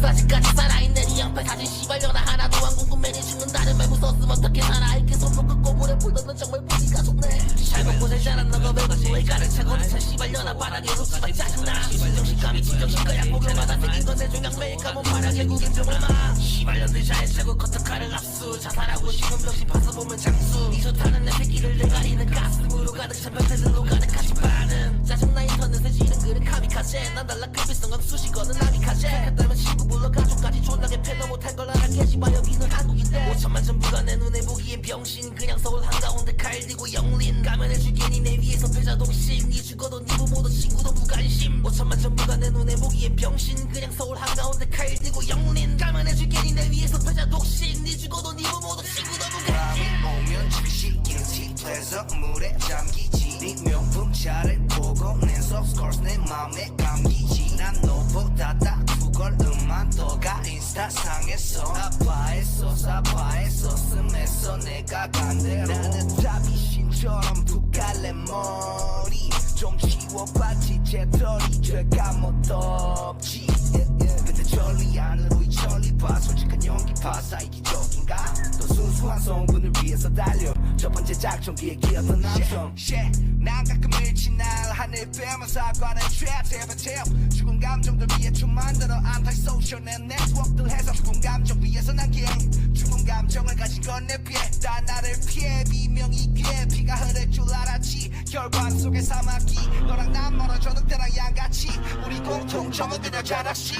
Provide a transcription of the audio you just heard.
아직까지 살아있네 네 양패 사진 씨발려나 하나도 안 궁금해. 네 죽는다는 말 무서웠으면 어떻게 살아? 이렇게 손목 긋고 물에 불던 정말 보기가 좋네. 잘 먹고 잘 자란 너가 왜 그거에 가를 차고 차 씨발려나 바닥에 눕지마 짜증나. 진정식감이 진정식가야. 고경마다 생긴 건내 중량 매일 감은 바라 결국엔 병을마. 씨발년들 잘 차고 커터칼을 압수. 자살하고 싶은 병신 봐서 보면 장수. 이 좋다는 내 새끼를 내 가리는 가슴으로 가득 찬 변태들로 가득 카미카제 난 달라 급비성은 수식어는 나미카제 했다면 친구 불러 가족까지 존나게 패너 못할 걸 알아계지 마 여기는 한국인데 5천만 전부가 내 눈에 보기엔 병신. 그냥 서울 한가운데 칼 들고 영린. 가면해주겠니 내 위에서 패자 독심. 니 죽어도 니 부모도 친구도 무관심. 5천만 전부가 내 눈에 보기엔 병신. 그냥 서울 한가운데 칼 들고 영린. 가면해주겠니 내 위에서 패자 독심. 니 죽어도 니 부모도 친구도 무관심. 오면 집시긴 집에서 물에 잠기지. 네 명품 차를 내 소스코스 내 맘에 감기지. 난 너보다 다두걸 음만 더가 인스타상에서 아파했어 사파했어 슴했어 내가 간대로. 나는 다비신처럼 붓갈래 머리. 좀 치워봤지 재떨이 죄가 뭐 yeah, yeah. 근데 천리 안으로 이 천리 봐. 솔직한 연기 파사 이기적인가? 더 순수한 성분을 위해서 달려. 첫 번째 작전기에 끼었던 남성. 난 가끔 하늘 빼면 사과는 트랩 트랩 죽은 감정들 위해 춤 만들어 안타이 소셜 내 네트워크들 해서 죽은 감정 위해서 난 갱. 죽은 감정을 가진 건내 피해 다 나를 피해. 비명이 귀에 피가 흐를 줄 알았지. 결과는 속에 사막이. 너랑 난 멀어져 늑대랑 양같이. 우리 공통점은 그냥 자락시